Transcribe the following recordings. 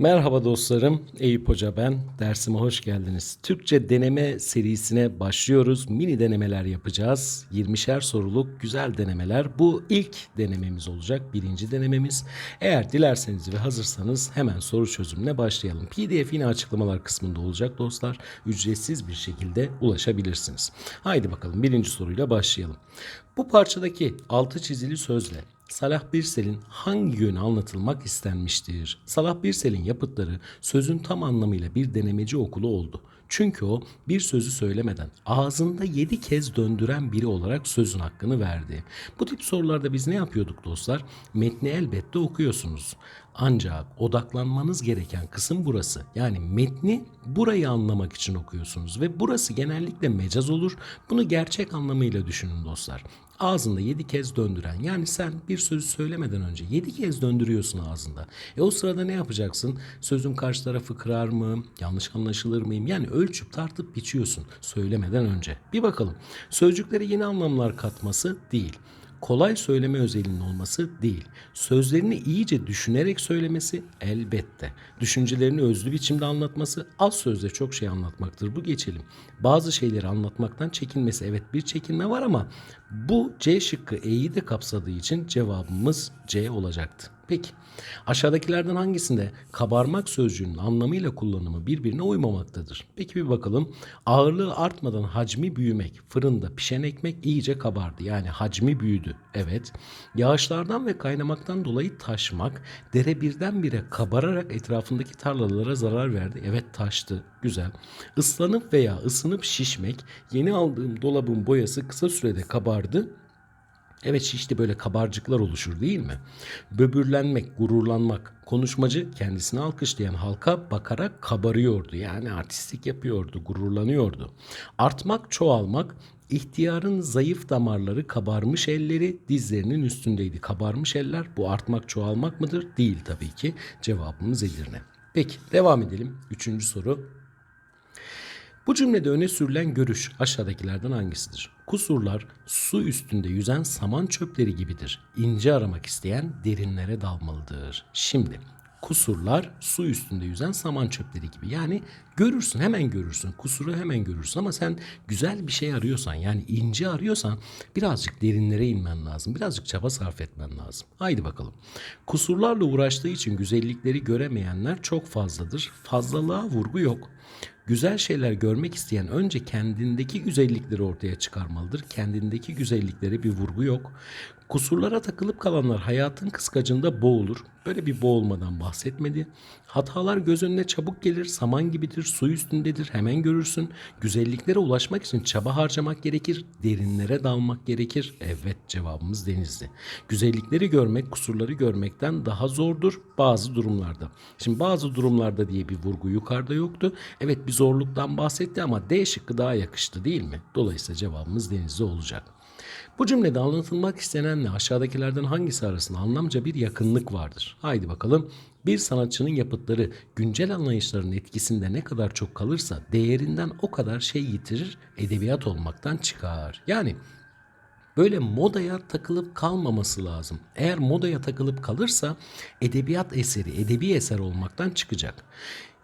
Merhaba dostlarım, Eyüp Hoca ben. Dersime hoş geldiniz. Türkçe deneme serisine başlıyoruz. Mini denemeler yapacağız. 20'şer soruluk güzel denemeler. Bu ilk denememiz olacak, birinci denememiz. Eğer dilerseniz ve hazırsanız hemen soru çözümüne başlayalım. PDF yine açıklamalar kısmında olacak dostlar. Ücretsiz bir şekilde ulaşabilirsiniz. Haydi bakalım birinci soruyla başlayalım. Bu parçadaki altı çizili sözle Salah Birsel'in hangi yönü anlatılmak istenmiştir? Salah Birsel'in yapıtları sözün tam anlamıyla bir denemeci okulu oldu. Çünkü o bir sözü söylemeden ağzında yedi kez döndüren biri olarak sözün hakkını verdi. Bu tip sorularda biz ne yapıyorduk dostlar? Metni elbette okuyorsunuz. Ancak odaklanmanız gereken kısım burası. Yani metni burayı anlamak için okuyorsunuz ve burası genellikle mecaz olur. Bunu gerçek anlamıyla düşünün dostlar ağzında yedi kez döndüren yani sen bir sözü söylemeden önce yedi kez döndürüyorsun ağzında. E o sırada ne yapacaksın? Sözün karşı tarafı kırar mı? Yanlış anlaşılır mıyım? Yani ölçüp tartıp biçiyorsun söylemeden önce. Bir bakalım. Sözcüklere yeni anlamlar katması değil kolay söyleme özelliğinin olması değil. Sözlerini iyice düşünerek söylemesi elbette. Düşüncelerini özlü biçimde anlatması az sözle çok şey anlatmaktır. Bu geçelim. Bazı şeyleri anlatmaktan çekinmesi evet bir çekinme var ama bu C şıkkı E'yi de kapsadığı için cevabımız C olacaktı. Peki aşağıdakilerden hangisinde kabarmak sözcüğünün anlamıyla kullanımı birbirine uymamaktadır? Peki bir bakalım. Ağırlığı artmadan hacmi büyümek. Fırında pişen ekmek iyice kabardı. Yani hacmi büyüdü. Evet. Yağışlardan ve kaynamaktan dolayı taşmak. Dere birdenbire kabararak etrafındaki tarlalara zarar verdi. Evet taştı. Güzel. Islanıp veya ısınıp şişmek. Yeni aldığım dolabın boyası kısa sürede kabardı Evet şişti böyle kabarcıklar oluşur değil mi? Böbürlenmek, gururlanmak. Konuşmacı kendisini alkışlayan halka bakarak kabarıyordu. Yani artistik yapıyordu, gururlanıyordu. Artmak, çoğalmak. İhtiyarın zayıf damarları kabarmış elleri dizlerinin üstündeydi. Kabarmış eller bu artmak çoğalmak mıdır? Değil tabii ki. Cevabımız Edirne. Peki devam edelim. Üçüncü soru. Bu cümlede öne sürülen görüş aşağıdakilerden hangisidir? Kusurlar su üstünde yüzen saman çöpleri gibidir. İnce aramak isteyen derinlere dalmalıdır. Şimdi kusurlar su üstünde yüzen saman çöpleri gibi. Yani görürsün hemen görürsün. Kusuru hemen görürsün ama sen güzel bir şey arıyorsan yani ince arıyorsan birazcık derinlere inmen lazım. Birazcık çaba sarf etmen lazım. Haydi bakalım. Kusurlarla uğraştığı için güzellikleri göremeyenler çok fazladır. Fazlalığa vurgu yok. Güzel şeyler görmek isteyen önce kendindeki güzellikleri ortaya çıkarmalıdır. Kendindeki güzelliklere bir vurgu yok. Kusurlara takılıp kalanlar hayatın kıskacında boğulur. Böyle bir boğulmadan bahsetmedi. Hatalar göz önüne çabuk gelir, saman gibidir, su üstündedir, hemen görürsün. Güzelliklere ulaşmak için çaba harcamak gerekir, derinlere dalmak gerekir. Evet cevabımız denizli. Güzellikleri görmek, kusurları görmekten daha zordur bazı durumlarda. Şimdi bazı durumlarda diye bir vurgu yukarıda yoktu. Evet bir zorluktan bahsetti ama D şıkkı daha yakıştı değil mi? Dolayısıyla cevabımız denizli olacak. Bu cümlede anlatılmak istenenle aşağıdakilerden hangisi arasında anlamca bir yakınlık vardır? Haydi bakalım. Bir sanatçının yapıtları güncel anlayışların etkisinde ne kadar çok kalırsa değerinden o kadar şey yitirir, edebiyat olmaktan çıkar. Yani böyle modaya takılıp kalmaması lazım. Eğer modaya takılıp kalırsa edebiyat eseri, edebi eser olmaktan çıkacak.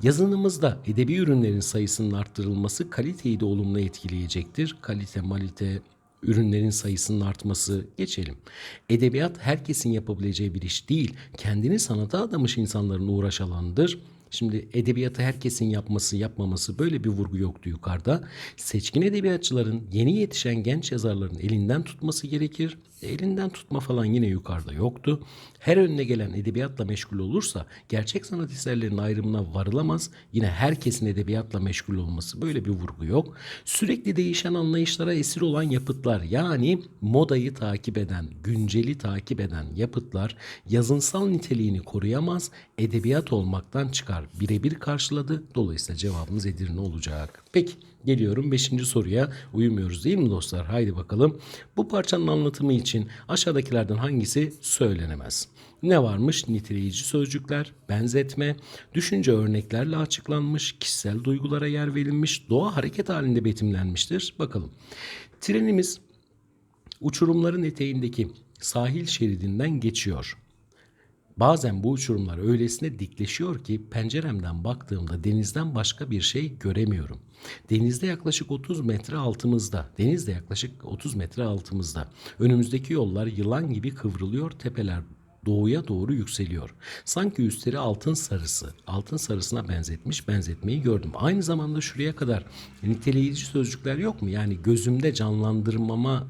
Yazınımızda edebi ürünlerin sayısının arttırılması kaliteyi de olumlu etkileyecektir. Kalite, malite, ürünlerin sayısının artması geçelim. Edebiyat herkesin yapabileceği bir iş değil. Kendini sanata adamış insanların uğraş alanıdır. Şimdi edebiyatı herkesin yapması, yapmaması böyle bir vurgu yoktu yukarıda. Seçkin edebiyatçıların yeni yetişen genç yazarların elinden tutması gerekir. Elinden tutma falan yine yukarıda yoktu. Her önüne gelen edebiyatla meşgul olursa gerçek sanat eserlerinin ayrımına varılamaz. Yine herkesin edebiyatla meşgul olması böyle bir vurgu yok. Sürekli değişen anlayışlara esir olan yapıtlar yani modayı takip eden, günceli takip eden yapıtlar yazınsal niteliğini koruyamaz, edebiyat olmaktan çıkar. Birebir karşıladı. Dolayısıyla cevabımız Edirne olacak. Peki Geliyorum 5. soruya. Uyumuyoruz değil mi dostlar? Haydi bakalım. Bu parçanın anlatımı için aşağıdakilerden hangisi söylenemez? Ne varmış? Niteleyici sözcükler, benzetme, düşünce örneklerle açıklanmış, kişisel duygulara yer verilmiş, doğa hareket halinde betimlenmiştir. Bakalım. Trenimiz uçurumların eteğindeki sahil şeridinden geçiyor. Bazen bu uçurumlar öylesine dikleşiyor ki penceremden baktığımda denizden başka bir şey göremiyorum. Denizde yaklaşık 30 metre altımızda, denizde yaklaşık 30 metre altımızda. Önümüzdeki yollar yılan gibi kıvrılıyor, tepeler doğuya doğru yükseliyor. Sanki üstleri altın sarısı, altın sarısına benzetmiş benzetmeyi gördüm. Aynı zamanda şuraya kadar niteleyici sözcükler yok mu? Yani gözümde canlandırmama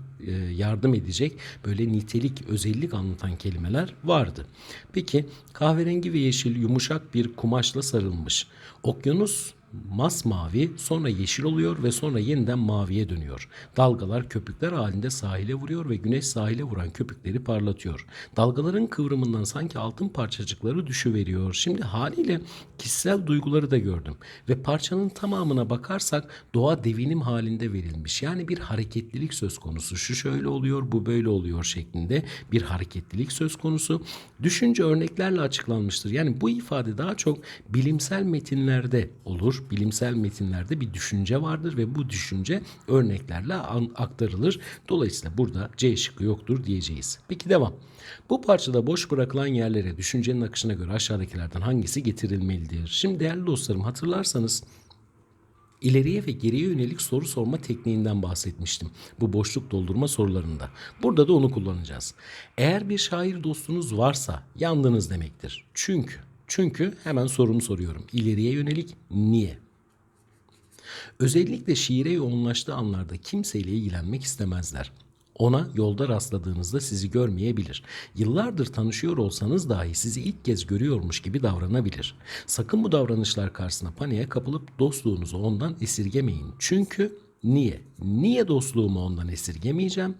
yardım edecek böyle nitelik, özellik anlatan kelimeler vardı. Peki kahverengi ve yeşil yumuşak bir kumaşla sarılmış. Okyanus masmavi sonra yeşil oluyor ve sonra yeniden maviye dönüyor. Dalgalar köpükler halinde sahile vuruyor ve güneş sahile vuran köpükleri parlatıyor. Dalgaların kıvrımından sanki altın parçacıkları düşüveriyor. Şimdi haliyle kişisel duyguları da gördüm. Ve parçanın tamamına bakarsak doğa devinim halinde verilmiş. Yani bir hareketlilik söz konusu. Şu şöyle oluyor, bu böyle oluyor şeklinde bir hareketlilik söz konusu. Düşünce örneklerle açıklanmıştır. Yani bu ifade daha çok bilimsel metinlerde olur. Bilimsel metinlerde bir düşünce vardır ve bu düşünce örneklerle aktarılır. Dolayısıyla burada C şıkkı yoktur diyeceğiz. Peki devam. Bu parçada boş bırakılan yerlere düşüncenin akışına göre aşağıdakilerden hangisi getirilmelidir? Şimdi değerli dostlarım hatırlarsanız ileriye ve geriye yönelik soru sorma tekniğinden bahsetmiştim. Bu boşluk doldurma sorularında. Burada da onu kullanacağız. Eğer bir şair dostunuz varsa yandınız demektir. Çünkü çünkü hemen sorumu soruyorum. İleriye yönelik niye? Özellikle şiire yoğunlaştığı anlarda kimseyle ilgilenmek istemezler. Ona yolda rastladığınızda sizi görmeyebilir. Yıllardır tanışıyor olsanız dahi sizi ilk kez görüyormuş gibi davranabilir. Sakın bu davranışlar karşısına paniğe kapılıp dostluğunuzu ondan esirgemeyin. Çünkü niye? Niye dostluğumu ondan esirgemeyeceğim?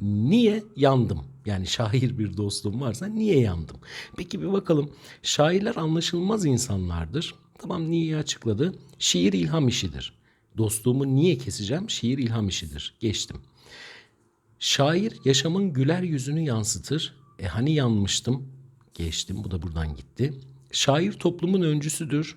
Niye yandım? Yani şair bir dostluğum varsa niye yandım? Peki bir bakalım. Şairler anlaşılmaz insanlardır. Tamam niye açıkladı? Şiir ilham işidir. Dostluğumu niye keseceğim? Şiir ilham işidir. Geçtim. Şair yaşamın güler yüzünü yansıtır. E hani yanmıştım? Geçtim. Bu da buradan gitti. Şair toplumun öncüsüdür.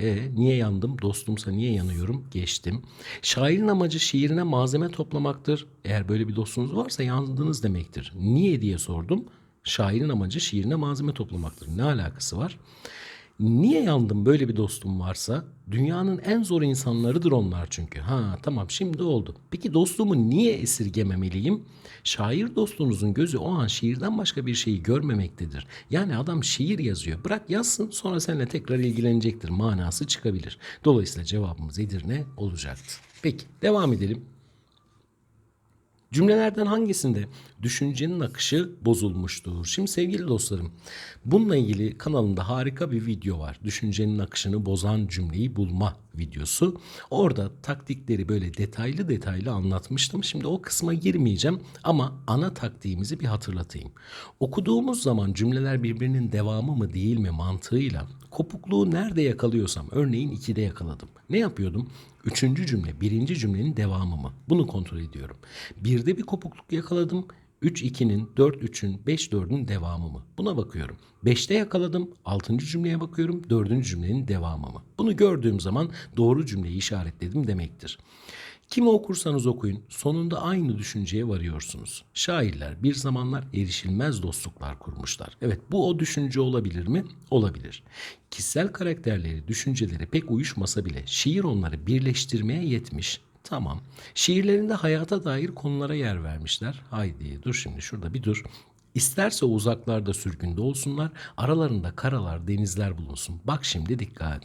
E niye yandım? Dostumsa niye yanıyorum? Geçtim. Şairin amacı şiirine malzeme toplamaktır. Eğer böyle bir dostunuz varsa yandınız demektir. Niye diye sordum. Şairin amacı şiirine malzeme toplamaktır. Ne alakası var? Niye yandım böyle bir dostum varsa? Dünyanın en zor insanlarıdır onlar çünkü. Ha tamam şimdi oldu. Peki dostluğumu niye esirgememeliyim? Şair dostunuzun gözü o an şiirden başka bir şeyi görmemektedir. Yani adam şiir yazıyor. Bırak yazsın sonra seninle tekrar ilgilenecektir. Manası çıkabilir. Dolayısıyla cevabımız Edirne olacaktı. Peki devam edelim. Cümlelerden hangisinde düşüncenin akışı bozulmuştur? Şimdi sevgili dostlarım, bununla ilgili kanalımda harika bir video var. Düşüncenin akışını bozan cümleyi bulma videosu. Orada taktikleri böyle detaylı detaylı anlatmıştım. Şimdi o kısma girmeyeceğim ama ana taktiğimizi bir hatırlatayım. Okuduğumuz zaman cümleler birbirinin devamı mı değil mi mantığıyla kopukluğu nerede yakalıyorsam örneğin 2'de yakaladım. Ne yapıyordum? Üçüncü cümle birinci cümlenin devamı mı? Bunu kontrol ediyorum. Birde bir kopukluk yakaladım. 3 2'nin, 4 3'ün, 5 4'ün devamı mı? Buna bakıyorum. 5'te yakaladım. 6. cümleye bakıyorum. 4. cümlenin devamı mı? Bunu gördüğüm zaman doğru cümleyi işaretledim demektir. Kimi okursanız okuyun sonunda aynı düşünceye varıyorsunuz. Şairler bir zamanlar erişilmez dostluklar kurmuşlar. Evet bu o düşünce olabilir mi? Olabilir. Kişisel karakterleri, düşünceleri pek uyuşmasa bile şiir onları birleştirmeye yetmiş. Tamam. Şiirlerinde hayata dair konulara yer vermişler. Haydi dur şimdi şurada bir dur. İsterse uzaklarda sürgünde olsunlar, aralarında karalar, denizler bulunsun. Bak şimdi dikkat.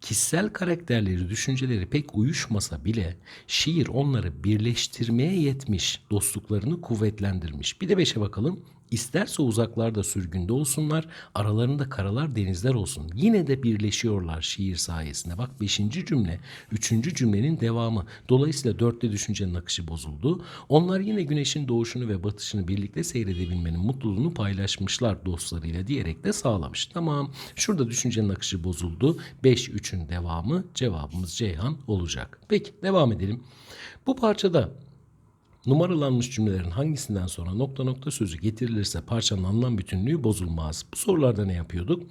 Kişisel karakterleri, düşünceleri pek uyuşmasa bile şiir onları birleştirmeye yetmiş, dostluklarını kuvvetlendirmiş. Bir de beşe bakalım. İsterse uzaklarda sürgünde olsunlar, aralarında karalar denizler olsun. Yine de birleşiyorlar şiir sayesinde. Bak beşinci cümle, üçüncü cümlenin devamı. Dolayısıyla dörtte düşüncenin akışı bozuldu. Onlar yine güneşin doğuşunu ve batışını birlikte seyredebilmenin mutluluğunu paylaşmışlar dostlarıyla diyerek de sağlamış. Tamam, şurada düşüncenin akışı bozuldu. 5 3'ün devamı cevabımız Ceyhan olacak. Peki devam edelim. Bu parçada Numaralanmış cümlelerin hangisinden sonra nokta nokta sözü getirilirse parçanın anlam bütünlüğü bozulmaz. Bu sorularda ne yapıyorduk?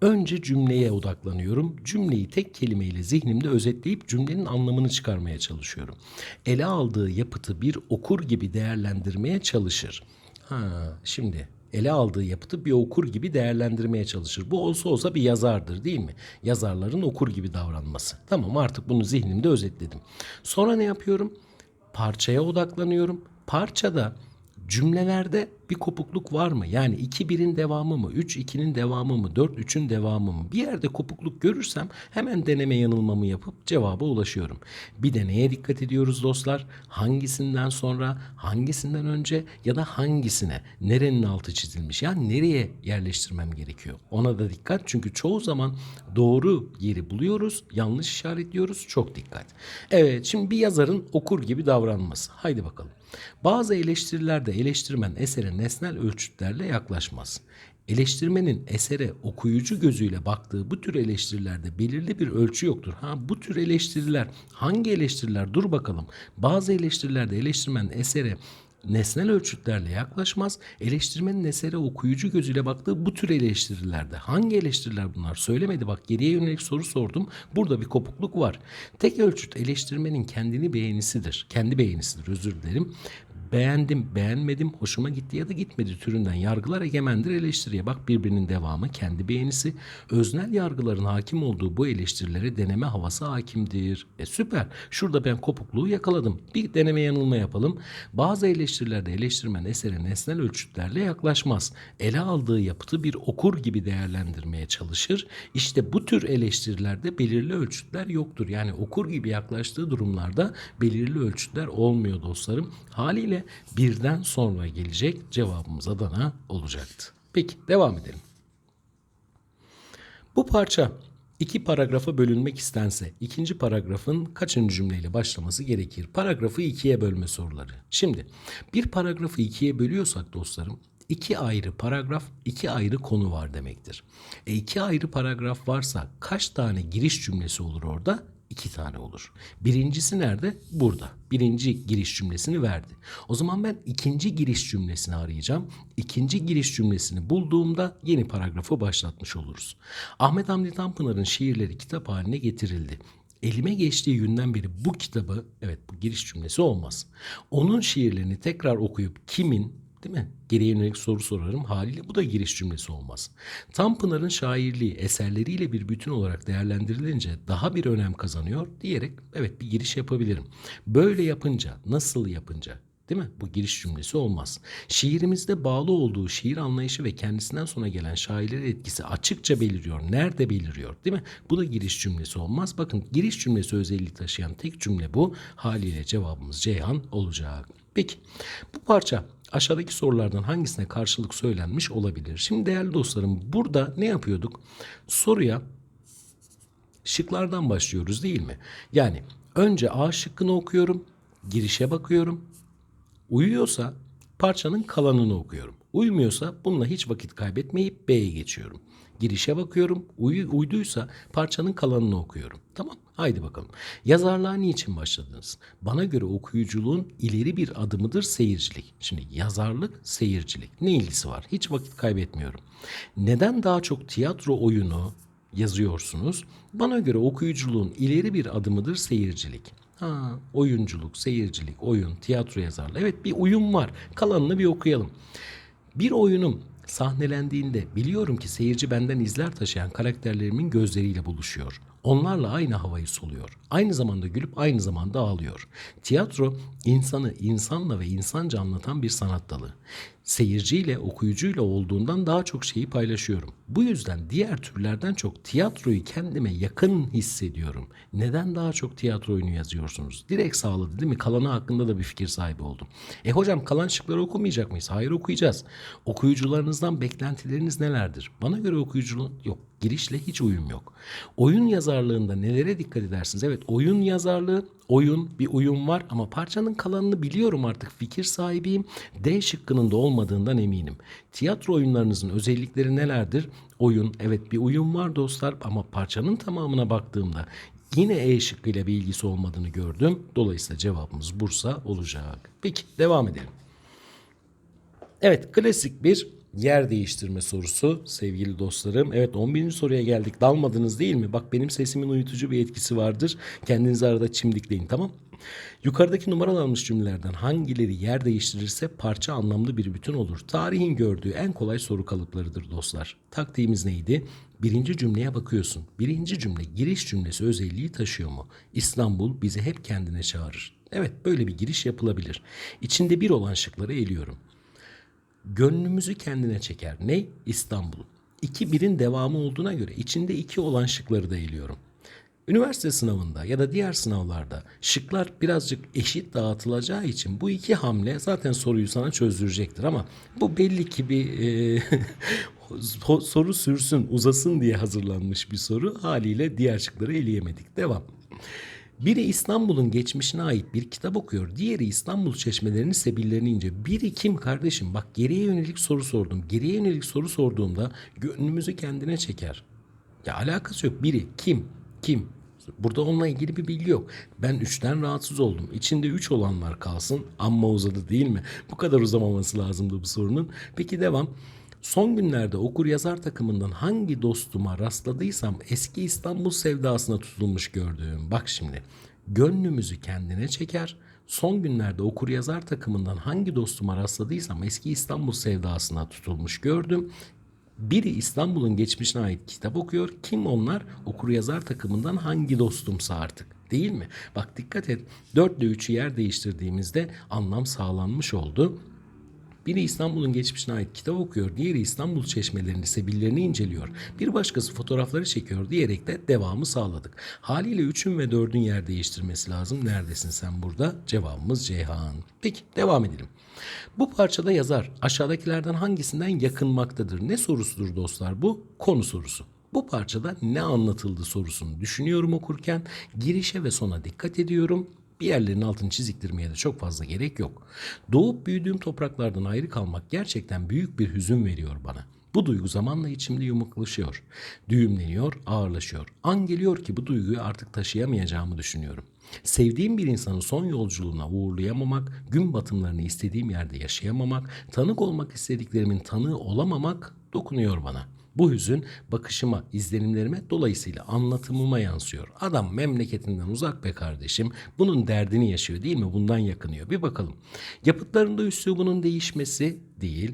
Önce cümleye odaklanıyorum. Cümleyi tek kelimeyle zihnimde özetleyip cümlenin anlamını çıkarmaya çalışıyorum. Ele aldığı yapıtı bir okur gibi değerlendirmeye çalışır. Ha, şimdi ele aldığı yapıtı bir okur gibi değerlendirmeye çalışır. Bu olsa olsa bir yazardır değil mi? Yazarların okur gibi davranması. Tamam artık bunu zihnimde özetledim. Sonra ne yapıyorum? Parçaya odaklanıyorum. Parçada cümlelerde bir kopukluk var mı? Yani 2 1'in devamı mı? 3 2'nin devamı mı? 4 3'ün devamı mı? Bir yerde kopukluk görürsem hemen deneme yanılmamı yapıp cevaba ulaşıyorum. Bir de neye dikkat ediyoruz dostlar? Hangisinden sonra, hangisinden önce ya da hangisine? Nerenin altı çizilmiş? Yani nereye yerleştirmem gerekiyor? Ona da dikkat çünkü çoğu zaman doğru yeri buluyoruz, yanlış işaretliyoruz. Çok dikkat. Evet, şimdi bir yazarın okur gibi davranması. Haydi bakalım. Bazı eleştirilerde eleştirmen esere nesnel ölçütlerle yaklaşmaz. Eleştirmenin esere okuyucu gözüyle baktığı bu tür eleştirilerde belirli bir ölçü yoktur. Ha bu tür eleştiriler hangi eleştiriler? Dur bakalım. Bazı eleştirilerde eleştirmen esere nesnel ölçütlerle yaklaşmaz. Eleştirmenin esere okuyucu gözüyle baktığı bu tür eleştirilerde. Hangi eleştiriler bunlar? Söylemedi bak geriye yönelik soru sordum. Burada bir kopukluk var. Tek ölçüt eleştirmenin kendini beğenisidir. Kendi beğenisidir özür dilerim. Beğendim, beğenmedim, hoşuma gitti ya da gitmedi türünden yargılar egemendir eleştiriye. Bak birbirinin devamı, kendi beğenisi. Öznel yargıların hakim olduğu bu eleştirilere deneme havası hakimdir. E süper. Şurada ben kopukluğu yakaladım. Bir deneme yanılma yapalım. Bazı eleştirilerde eleştirmen esere nesnel ölçütlerle yaklaşmaz. Ele aldığı yapıtı bir okur gibi değerlendirmeye çalışır. İşte bu tür eleştirilerde belirli ölçütler yoktur. Yani okur gibi yaklaştığı durumlarda belirli ölçütler olmuyor dostlarım. Haliyle birden sonra gelecek cevabımız Adana olacaktı. Peki devam edelim. Bu parça iki paragrafa bölünmek istense ikinci paragrafın kaçıncı cümleyle başlaması gerekir? Paragrafı ikiye bölme soruları. Şimdi bir paragrafı ikiye bölüyorsak dostlarım iki ayrı paragraf, iki ayrı konu var demektir. E iki ayrı paragraf varsa kaç tane giriş cümlesi olur orada? İki tane olur. Birincisi nerede? Burada. Birinci giriş cümlesini verdi. O zaman ben ikinci giriş cümlesini arayacağım. İkinci giriş cümlesini bulduğumda yeni paragrafı başlatmış oluruz. Ahmet Hamdi Tanpınar'ın şiirleri kitap haline getirildi. Elime geçtiği günden beri bu kitabı, evet bu giriş cümlesi olmaz. Onun şiirlerini tekrar okuyup kimin, Değil mi? Geriye yönelik soru sorarım. Haliyle bu da giriş cümlesi olmaz. Tanpınar'ın şairliği eserleriyle bir bütün olarak değerlendirilince daha bir önem kazanıyor diyerek evet bir giriş yapabilirim. Böyle yapınca, nasıl yapınca Değil mi? Bu giriş cümlesi olmaz. Şiirimizde bağlı olduğu şiir anlayışı ve kendisinden sonra gelen şairlerin etkisi açıkça beliriyor. Nerede beliriyor? Değil mi? Bu da giriş cümlesi olmaz. Bakın giriş cümlesi özelliği taşıyan tek cümle bu. Haliyle cevabımız Ceyhan olacak. Peki bu parça aşağıdaki sorulardan hangisine karşılık söylenmiş olabilir? Şimdi değerli dostlarım burada ne yapıyorduk? Soruya şıklardan başlıyoruz değil mi? Yani önce A şıkkını okuyorum, girişe bakıyorum. Uyuyorsa parçanın kalanını okuyorum. Uymuyorsa bununla hiç vakit kaybetmeyip B'ye geçiyorum. Girişe bakıyorum. Uyu, uyduysa parçanın kalanını okuyorum. Tamam haydi bakalım. Yazarlığa niçin başladınız? Bana göre okuyuculuğun ileri bir adımıdır seyircilik. Şimdi yazarlık, seyircilik. Ne ilgisi var? Hiç vakit kaybetmiyorum. Neden daha çok tiyatro oyunu yazıyorsunuz? Bana göre okuyuculuğun ileri bir adımıdır seyircilik. Ha, oyunculuk, seyircilik, oyun, tiyatro yazarlığı. Evet bir uyum var. Kalanını bir okuyalım. Bir oyunum sahnelendiğinde biliyorum ki seyirci benden izler taşıyan karakterlerimin gözleriyle buluşuyor. Onlarla aynı havayı soluyor. Aynı zamanda gülüp aynı zamanda ağlıyor. Tiyatro insanı insanla ve insanca anlatan bir sanat dalı. Seyirciyle, okuyucuyla olduğundan daha çok şeyi paylaşıyorum. Bu yüzden diğer türlerden çok tiyatroyu kendime yakın hissediyorum. Neden daha çok tiyatro oyunu yazıyorsunuz? Direkt sağladı değil mi? Kalanı hakkında da bir fikir sahibi oldum. E hocam kalan şıkları okumayacak mıyız? Hayır okuyacağız. Okuyucularınızdan beklentileriniz nelerdir? Bana göre okuyuculuğun yok. Girişle hiç uyum yok. Oyun yazarlığında nelere dikkat edersiniz? Evet oyun yazarlığı, oyun bir uyum var ama parçanın kalanını biliyorum artık fikir sahibiyim. D şıkkının da olmadığından eminim. Tiyatro oyunlarınızın özellikleri nelerdir? Oyun evet bir uyum var dostlar ama parçanın tamamına baktığımda yine E şıkkıyla bir ilgisi olmadığını gördüm. Dolayısıyla cevabımız Bursa olacak. Peki devam edelim. Evet klasik bir yer değiştirme sorusu sevgili dostlarım. Evet 11. soruya geldik. Dalmadınız değil mi? Bak benim sesimin uyutucu bir etkisi vardır. Kendinizi arada çimdikleyin tamam Yukarıdaki numaralanmış cümlelerden hangileri yer değiştirirse parça anlamlı bir bütün olur. Tarihin gördüğü en kolay soru kalıplarıdır dostlar. Taktiğimiz neydi? Birinci cümleye bakıyorsun. Birinci cümle giriş cümlesi özelliği taşıyor mu? İstanbul bizi hep kendine çağırır. Evet böyle bir giriş yapılabilir. İçinde bir olan şıkları eliyorum. Gönlümüzü kendine çeker. Ne? İstanbul. İki birin devamı olduğuna göre içinde iki olan şıkları da eliyorum. Üniversite sınavında ya da diğer sınavlarda şıklar birazcık eşit dağıtılacağı için bu iki hamle zaten soruyu sana çözdürecektir ama bu belli ki bir e, soru sürsün, uzasın diye hazırlanmış bir soru. Haliyle diğer şıkları eleyemedik. Devam. Biri İstanbul'un geçmişine ait bir kitap okuyor. Diğeri İstanbul çeşmelerinin sebillerini ince. Biri kim kardeşim? Bak geriye yönelik soru sordum. Geriye yönelik soru sorduğumda gönlümüzü kendine çeker. Ya alakası yok. Biri kim? Kim? Burada onunla ilgili bir bilgi yok. Ben üçten rahatsız oldum. İçinde üç olanlar kalsın. Amma uzadı değil mi? Bu kadar uzamaması lazımdı bu sorunun. Peki devam. Son günlerde okur yazar takımından hangi dostuma rastladıysam eski İstanbul sevdasına tutulmuş gördüğüm. Bak şimdi. Gönlümüzü kendine çeker. Son günlerde okur yazar takımından hangi dostuma rastladıysam eski İstanbul sevdasına tutulmuş gördüm. Biri İstanbul'un geçmişine ait kitap okuyor. Kim onlar? Okur yazar takımından hangi dostumsa artık. Değil mi? Bak dikkat et. 4 ile 3'ü yer değiştirdiğimizde anlam sağlanmış oldu. Biri İstanbul'un geçmişine ait kitap okuyor, diğeri İstanbul çeşmelerini, sebillerini inceliyor. Bir başkası fotoğrafları çekiyor diyerek de devamı sağladık. Haliyle 3'ün ve 4'ün yer değiştirmesi lazım. Neredesin sen burada? Cevabımız Ceyhan. Peki devam edelim. Bu parçada yazar aşağıdakilerden hangisinden yakınmaktadır? Ne sorusudur dostlar bu? Konu sorusu. Bu parçada ne anlatıldı sorusunu düşünüyorum okurken girişe ve sona dikkat ediyorum. Bir yerlerin altını çiziktirmeye de çok fazla gerek yok. Doğup büyüdüğüm topraklardan ayrı kalmak gerçekten büyük bir hüzün veriyor bana. Bu duygu zamanla içimde yumuklaşıyor. Düğümleniyor, ağırlaşıyor. An geliyor ki bu duyguyu artık taşıyamayacağımı düşünüyorum. Sevdiğim bir insanı son yolculuğuna uğurlayamamak, gün batımlarını istediğim yerde yaşayamamak, tanık olmak istediklerimin tanığı olamamak dokunuyor bana. Bu hüzün bakışıma, izlenimlerime dolayısıyla anlatımıma yansıyor. Adam memleketinden uzak be kardeşim. Bunun derdini yaşıyor değil mi? Bundan yakınıyor. Bir bakalım. Yapıtlarında üslubunun değişmesi değil,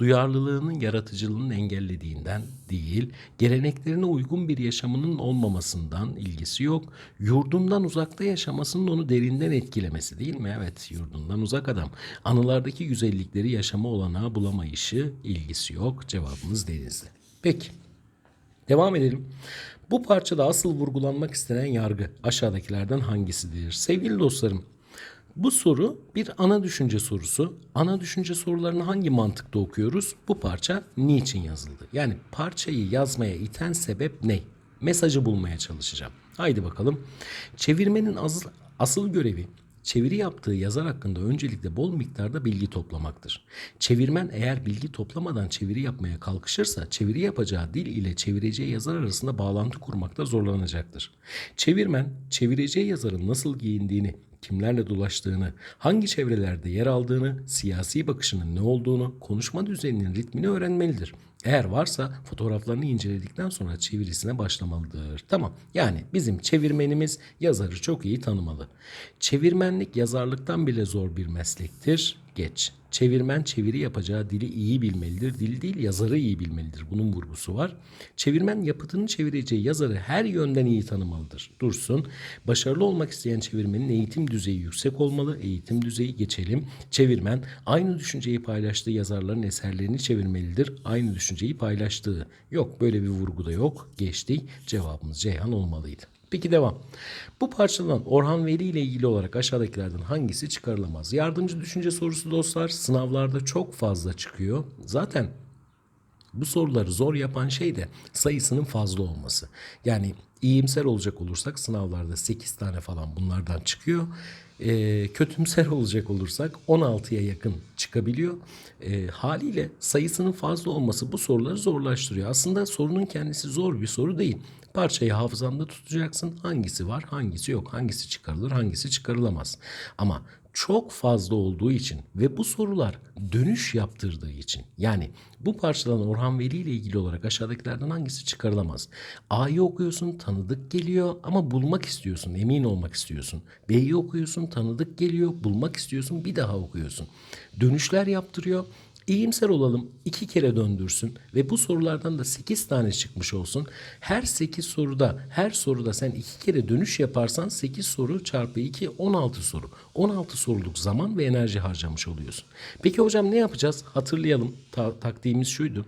duyarlılığının yaratıcılığının engellediğinden değil, geleneklerine uygun bir yaşamının olmamasından ilgisi yok. Yurdundan uzakta yaşamasının onu derinden etkilemesi değil mi? Evet, yurdundan uzak adam. Anılardaki güzellikleri yaşama olanağı bulamayışı ilgisi yok. Cevabımız denizli. Peki. Devam edelim. Bu parçada asıl vurgulanmak istenen yargı aşağıdakilerden hangisidir? Sevgili dostlarım, bu soru bir ana düşünce sorusu. Ana düşünce sorularını hangi mantıkta okuyoruz? Bu parça niçin yazıldı? Yani parçayı yazmaya iten sebep ne? Mesajı bulmaya çalışacağım. Haydi bakalım. Çevirmenin asıl, asıl görevi Çeviri yaptığı yazar hakkında öncelikle bol miktarda bilgi toplamaktır. Çevirmen eğer bilgi toplamadan çeviri yapmaya kalkışırsa çeviri yapacağı dil ile çevireceği yazar arasında bağlantı kurmakta zorlanacaktır. Çevirmen çevireceği yazarın nasıl giyindiğini, kimlerle dolaştığını, hangi çevrelerde yer aldığını, siyasi bakışının ne olduğunu, konuşma düzeninin ritmini öğrenmelidir. Eğer varsa fotoğraflarını inceledikten sonra çevirisine başlamalıdır. Tamam. Yani bizim çevirmenimiz yazarı çok iyi tanımalı. Çevirmenlik yazarlıktan bile zor bir meslektir. Geç. Çevirmen çeviri yapacağı dili iyi bilmelidir. Dil değil yazarı iyi bilmelidir. Bunun vurgusu var. Çevirmen yapıtını çevireceği yazarı her yönden iyi tanımalıdır. Dursun. Başarılı olmak isteyen çevirmenin eğitim düzeyi yüksek olmalı. Eğitim düzeyi geçelim. Çevirmen aynı düşünceyi paylaştığı yazarların eserlerini çevirmelidir. Aynı düşünceyi paylaştığı. Yok böyle bir vurgu da yok. Geçtik. Cevabımız Ceyhan olmalıydı. Peki devam. Bu parçadan Orhan Veli ile ilgili olarak aşağıdakilerden hangisi çıkarılamaz? Yardımcı düşünce sorusu dostlar sınavlarda çok fazla çıkıyor. Zaten bu soruları zor yapan şey de sayısının fazla olması. Yani iyimser olacak olursak sınavlarda 8 tane falan bunlardan çıkıyor. E, kötümser olacak olursak 16'ya yakın çıkabiliyor. E, haliyle sayısının fazla olması bu soruları zorlaştırıyor. Aslında sorunun kendisi zor bir soru değil. Parçayı hafızanda tutacaksın. Hangisi var, hangisi yok, hangisi çıkarılır, hangisi çıkarılamaz. Ama çok fazla olduğu için ve bu sorular dönüş yaptırdığı için yani bu parçadan Orhan Veli ile ilgili olarak aşağıdakilerden hangisi çıkarılamaz? A'yı okuyorsun tanıdık geliyor ama bulmak istiyorsun emin olmak istiyorsun. B'yi okuyorsun tanıdık geliyor bulmak istiyorsun bir daha okuyorsun. Dönüşler yaptırıyor. İyimser olalım. iki kere döndürsün ve bu sorulardan da 8 tane çıkmış olsun. Her 8 soruda, her soruda sen iki kere dönüş yaparsan 8 soru çarpı 2 16 soru. 16 soruluk zaman ve enerji harcamış oluyorsun. Peki hocam ne yapacağız? Hatırlayalım. Ta- taktiğimiz şuydu.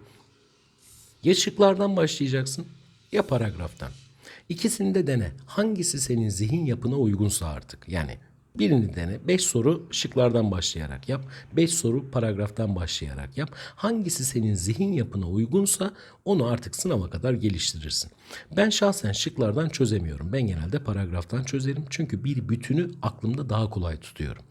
Ya şıklardan başlayacaksın ya paragraftan. İkisini de dene. Hangisi senin zihin yapına uygunsa artık. Yani birini dene. 5 soru şıklardan başlayarak yap. 5 soru paragraftan başlayarak yap. Hangisi senin zihin yapına uygunsa onu artık sınava kadar geliştirirsin. Ben şahsen şıklardan çözemiyorum. Ben genelde paragraftan çözerim. Çünkü bir bütünü aklımda daha kolay tutuyorum.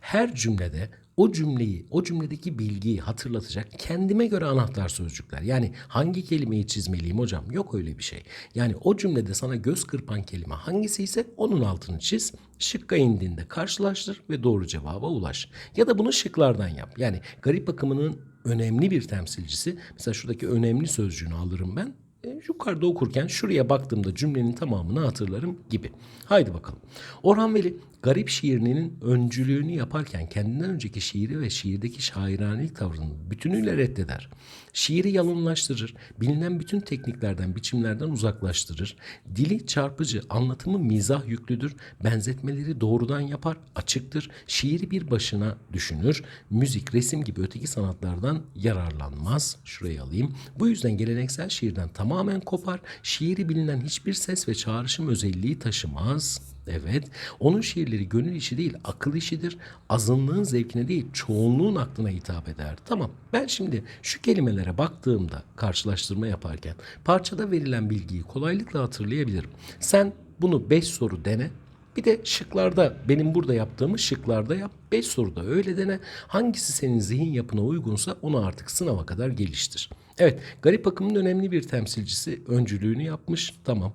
Her cümlede o cümleyi, o cümledeki bilgiyi hatırlatacak kendime göre anahtar sözcükler. Yani hangi kelimeyi çizmeliyim hocam? Yok öyle bir şey. Yani o cümlede sana göz kırpan kelime hangisi ise onun altını çiz. Şıkka indiğinde karşılaştır ve doğru cevaba ulaş. Ya da bunu şıklardan yap. Yani garip akımının önemli bir temsilcisi. Mesela şuradaki önemli sözcüğünü alırım ben. E, yukarıda okurken şuraya baktığımda cümlenin tamamını hatırlarım gibi. Haydi bakalım. Orhan Veli garip şiirinin öncülüğünü yaparken kendinden önceki şiiri ve şiirdeki şairanelik tavrını bütünüyle reddeder. Şiiri yalınlaştırır, bilinen bütün tekniklerden, biçimlerden uzaklaştırır. Dili çarpıcı, anlatımı mizah yüklüdür, benzetmeleri doğrudan yapar, açıktır. Şiiri bir başına düşünür, müzik, resim gibi öteki sanatlardan yararlanmaz. Şurayı alayım. Bu yüzden geleneksel şiirden tamamen kopar. Şiiri bilinen hiçbir ses ve çağrışım özelliği taşımaz. Evet, onun şiirleri gönül işi değil, akıl işidir. Azınlığın zevkine değil, çoğunluğun aklına hitap eder. Tamam, ben şimdi şu kelimelere baktığımda, karşılaştırma yaparken parçada verilen bilgiyi kolaylıkla hatırlayabilirim. Sen bunu 5 soru dene, bir de şıklarda benim burada yaptığımız şıklarda yap. 5 soruda öyle dene. Hangisi senin zihin yapına uygunsa onu artık sınava kadar geliştir. Evet, garip akımın önemli bir temsilcisi öncülüğünü yapmış. Tamam.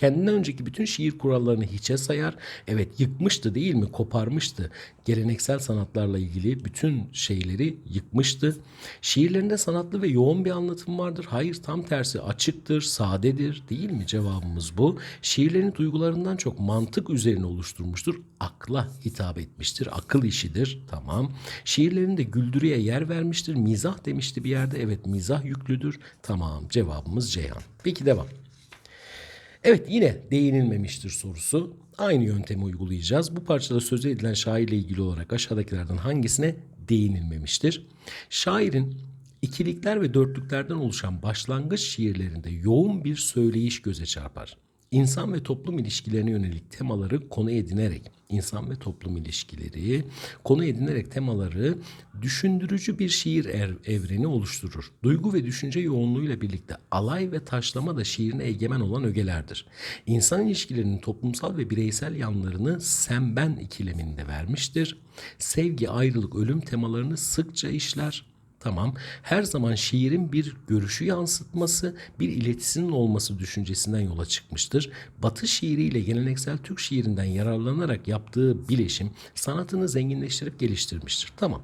Kendinden önceki bütün şiir kurallarını hiçe sayar. Evet yıkmıştı değil mi? Koparmıştı. Geleneksel sanatlarla ilgili bütün şeyleri yıkmıştı. Şiirlerinde sanatlı ve yoğun bir anlatım vardır. Hayır tam tersi açıktır, sadedir değil mi? Cevabımız bu. Şiirlerini duygularından çok mantık üzerine oluşturmuştur. Akla hitap etmiştir. Akıl işidir. Tamam. Şiirlerinde güldürüye yer vermiştir. Mizah demişti bir yerde. Evet mizah yüklüdür. Tamam cevabımız Ceyhan. Peki devam. Evet yine değinilmemiştir sorusu. Aynı yöntemi uygulayacağız. Bu parçada söz edilen şairle ilgili olarak aşağıdakilerden hangisine değinilmemiştir? Şairin ikilikler ve dörtlüklerden oluşan başlangıç şiirlerinde yoğun bir söyleyiş göze çarpar. İnsan ve toplum ilişkilerine yönelik temaları konu edinerek, insan ve toplum ilişkileri konu edinerek temaları düşündürücü bir şiir evreni oluşturur. Duygu ve düşünce yoğunluğuyla birlikte alay ve taşlama da şiirine egemen olan ögelerdir. İnsan ilişkilerinin toplumsal ve bireysel yanlarını sen-ben ikileminde vermiştir. Sevgi, ayrılık, ölüm temalarını sıkça işler. Tamam. Her zaman şiirin bir görüşü yansıtması, bir iletisinin olması düşüncesinden yola çıkmıştır. Batı şiiriyle geleneksel Türk şiirinden yararlanarak yaptığı bileşim sanatını zenginleştirip geliştirmiştir. Tamam.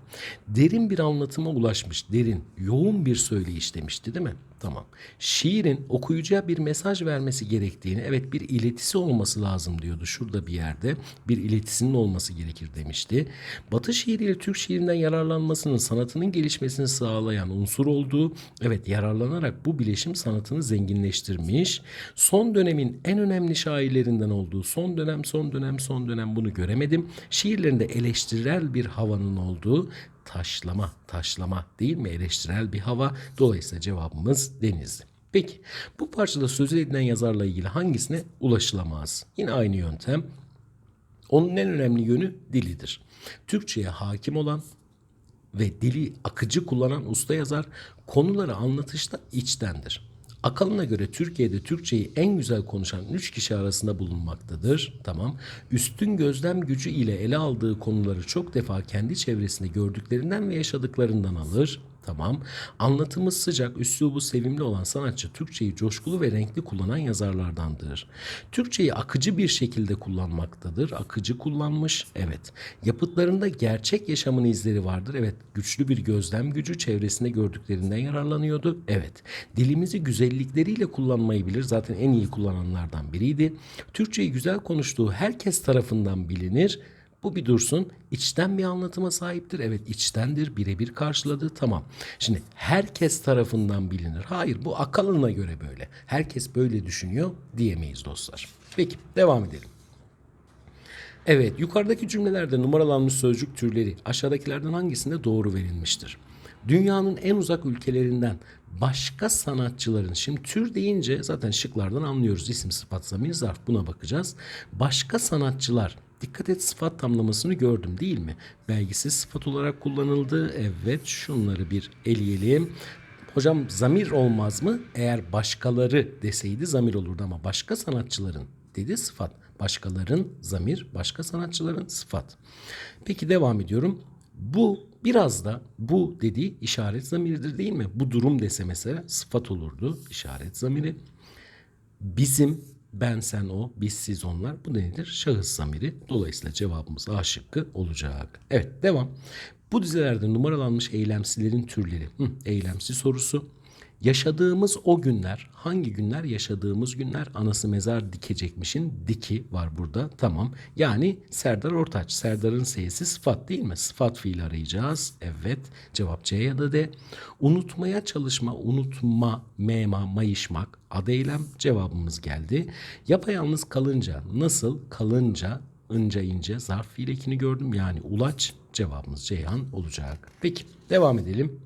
Derin bir anlatıma ulaşmış, derin, yoğun bir söyleyiş demişti değil mi? Tamam. Şiirin okuyucuya bir mesaj vermesi gerektiğini, evet bir iletisi olması lazım diyordu şurada bir yerde. Bir iletisinin olması gerekir demişti. Batı şiiriyle Türk şiirinden yararlanmasının, sanatının gelişmesini sağlayan unsur olduğu, evet yararlanarak bu bileşim sanatını zenginleştirmiş. Son dönemin en önemli şairlerinden olduğu, son dönem, son dönem, son dönem bunu göremedim. Şiirlerinde eleştirel bir havanın olduğu, taşlama, taşlama değil mi? Eleştirel bir hava. Dolayısıyla cevabımız denizli. Peki bu parçada söz edilen yazarla ilgili hangisine ulaşılamaz? Yine aynı yöntem. Onun en önemli yönü dilidir. Türkçe'ye hakim olan ve dili akıcı kullanan usta yazar konuları anlatışta içtendir. Akalına göre Türkiye'de Türkçeyi en güzel konuşan üç kişi arasında bulunmaktadır. Tamam. Üstün gözlem gücü ile ele aldığı konuları çok defa kendi çevresinde gördüklerinden ve yaşadıklarından alır. Tamam. Anlatımı sıcak, üslubu sevimli olan sanatçı Türkçeyi coşkulu ve renkli kullanan yazarlardandır. Türkçeyi akıcı bir şekilde kullanmaktadır. Akıcı kullanmış. Evet. Yapıtlarında gerçek yaşamın izleri vardır. Evet. Güçlü bir gözlem gücü çevresinde gördüklerinden yararlanıyordu. Evet. Dilimizi güzellikleriyle kullanmayı bilir. Zaten en iyi kullananlardan biriydi. Türkçeyi güzel konuştuğu herkes tarafından bilinir. Bu bir dursun. İçten bir anlatıma sahiptir. Evet içtendir. Birebir karşıladı. Tamam. Şimdi herkes tarafından bilinir. Hayır bu akalına göre böyle. Herkes böyle düşünüyor diyemeyiz dostlar. Peki devam edelim. Evet, yukarıdaki cümlelerde numaralanmış sözcük türleri aşağıdakilerden hangisinde doğru verilmiştir? Dünyanın en uzak ülkelerinden başka sanatçıların, şimdi tür deyince zaten şıklardan anlıyoruz isim, sıfat, zamir, zarf buna bakacağız. Başka sanatçılar, dikkat et sıfat tamlamasını gördüm değil mi? Belgisiz sıfat olarak kullanıldı. Evet, şunları bir eleyelim. Hocam zamir olmaz mı? Eğer başkaları deseydi zamir olurdu ama başka sanatçıların dedi sıfat. Başkaların zamir, başka sanatçıların sıfat. Peki devam ediyorum. Bu biraz da bu dediği işaret zamiridir değil mi? Bu durum dese mesela sıfat olurdu işaret zamiri. Bizim, ben, sen, o, biz, siz, onlar bu nedir? Şahıs zamiri. Dolayısıyla cevabımız A şıkkı olacak. Evet devam. Bu dizelerde numaralanmış eylemsilerin türleri. Hı, eylemsi sorusu. Yaşadığımız o günler, hangi günler? Yaşadığımız günler anası mezar dikecekmişin diki var burada. Tamam. Yani Serdar Ortaç. Serdar'ın sesi sıfat değil mi? Sıfat fiil arayacağız. Evet. Cevap C ya da D. Unutmaya çalışma, unutma, mema, mayışmak. Ad eylem cevabımız geldi. Yapayalnız kalınca, nasıl kalınca,ınca ince zarf fiil ekini gördüm. Yani ulaç cevabımız Ceyhan olacak. Peki devam edelim.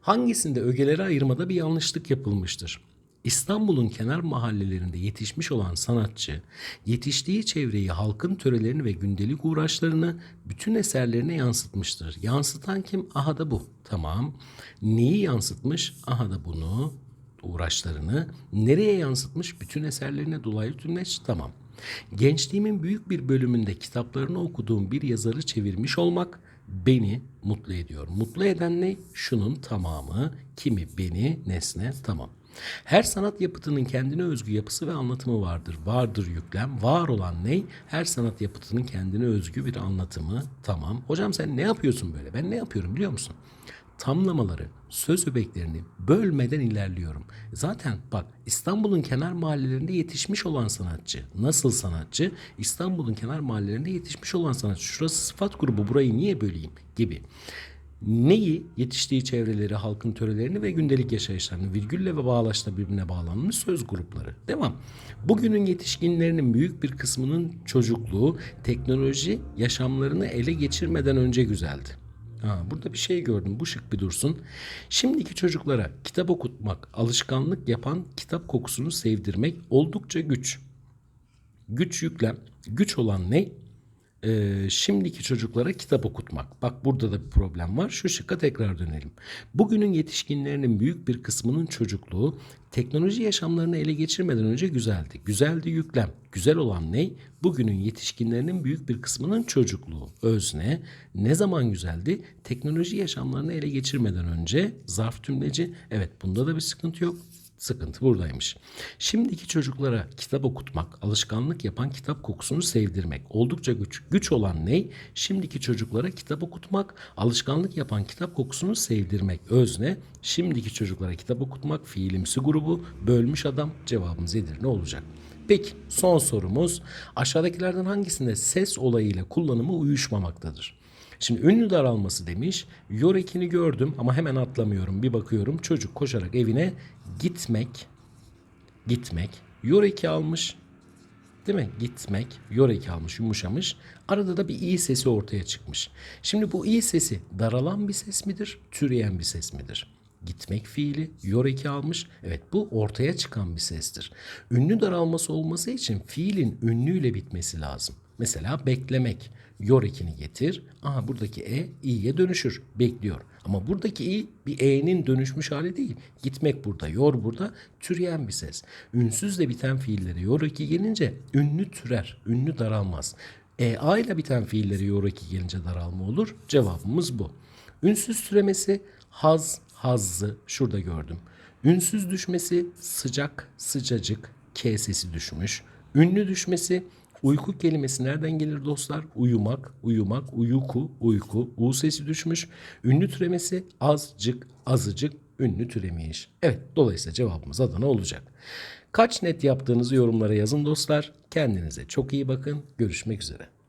Hangisinde ögeleri ayırmada bir yanlışlık yapılmıştır? İstanbul'un kenar mahallelerinde yetişmiş olan sanatçı, yetiştiği çevreyi, halkın törelerini ve gündelik uğraşlarını bütün eserlerine yansıtmıştır. Yansıtan kim? Aha da bu. Tamam. Neyi yansıtmış? Aha da bunu, uğraşlarını. Nereye yansıtmış? Bütün eserlerine dolaylı tümleç. Tamam. Gençliğimin büyük bir bölümünde kitaplarını okuduğum bir yazarı çevirmiş olmak beni mutlu ediyor. Mutlu eden ne? Şunun tamamı, kimi beni, nesne, tamam. Her sanat yapıtının kendine özgü yapısı ve anlatımı vardır. Vardır yüklem. Var olan ne? Her sanat yapıtının kendine özgü bir anlatımı. Tamam. Hocam sen ne yapıyorsun böyle? Ben ne yapıyorum biliyor musun? Tamlamaları, söz öbeklerini bölmeden ilerliyorum. Zaten bak İstanbul'un kenar mahallelerinde yetişmiş olan sanatçı. Nasıl sanatçı? İstanbul'un kenar mahallelerinde yetişmiş olan sanatçı. Şurası sıfat grubu burayı niye böleyim gibi. Neyi? Yetiştiği çevreleri, halkın törelerini ve gündelik yaşayışlarını virgülle ve bağlaçla birbirine bağlanmış söz grupları. Devam. Bugünün yetişkinlerinin büyük bir kısmının çocukluğu, teknoloji yaşamlarını ele geçirmeden önce güzeldi. Ha, burada bir şey gördüm. Bu şık bir dursun. Şimdiki çocuklara kitap okutmak, alışkanlık yapan kitap kokusunu sevdirmek oldukça güç. Güç yüklem. Güç olan ne? Ee, şimdiki çocuklara kitap okutmak. Bak burada da bir problem var. Şu şıkka tekrar dönelim. Bugünün yetişkinlerinin büyük bir kısmının çocukluğu teknoloji yaşamlarını ele geçirmeden önce güzeldi. Güzeldi yüklem. Güzel olan ne? Bugünün yetişkinlerinin büyük bir kısmının çocukluğu. Özne. Ne zaman güzeldi? Teknoloji yaşamlarını ele geçirmeden önce zarf tümleci. Evet bunda da bir sıkıntı yok. Sıkıntı buradaymış. Şimdiki çocuklara kitap okutmak, alışkanlık yapan kitap kokusunu sevdirmek. Oldukça güç. Güç olan ne? Şimdiki çocuklara kitap okutmak, alışkanlık yapan kitap kokusunu sevdirmek. Özne. Şimdiki çocuklara kitap okutmak, fiilimsi grubu, bölmüş adam. Cevabımız Edirne olacak. Peki son sorumuz aşağıdakilerden hangisinde ses olayıyla kullanımı uyuşmamaktadır? Şimdi ünlü daralması demiş. Yor ekini gördüm ama hemen atlamıyorum. Bir bakıyorum çocuk koşarak evine gitmek gitmek yor eki almış. Değil mi? Gitmek, yor eki almış, yumuşamış. Arada da bir i sesi ortaya çıkmış. Şimdi bu i sesi daralan bir ses midir, türeyen bir ses midir? Gitmek fiili yor eki almış. Evet bu ortaya çıkan bir sestir. Ünlü daralması olması için fiilin ünlüyle bitmesi lazım. Mesela beklemek. Yor ekini getir. Aha buradaki e i'ye dönüşür. Bekliyor. Ama buradaki i bir e'nin dönüşmüş hali değil. Gitmek burada, yor burada türeyen bir ses. Ünsüzle biten fiillere yor eki gelince ünlü türer. Ünlü daralmaz. E a ile biten fiillere yor eki gelince daralma olur. Cevabımız bu. Ünsüz türemesi haz, hazzı şurada gördüm. Ünsüz düşmesi sıcak, sıcacık, K sesi düşmüş. Ünlü düşmesi uyku kelimesi nereden gelir dostlar? Uyumak, uyumak, uyku, uyku, U sesi düşmüş. Ünlü türemesi azcık, azıcık, ünlü türemiş. Evet, dolayısıyla cevabımız Adana olacak. Kaç net yaptığınızı yorumlara yazın dostlar. Kendinize çok iyi bakın. Görüşmek üzere.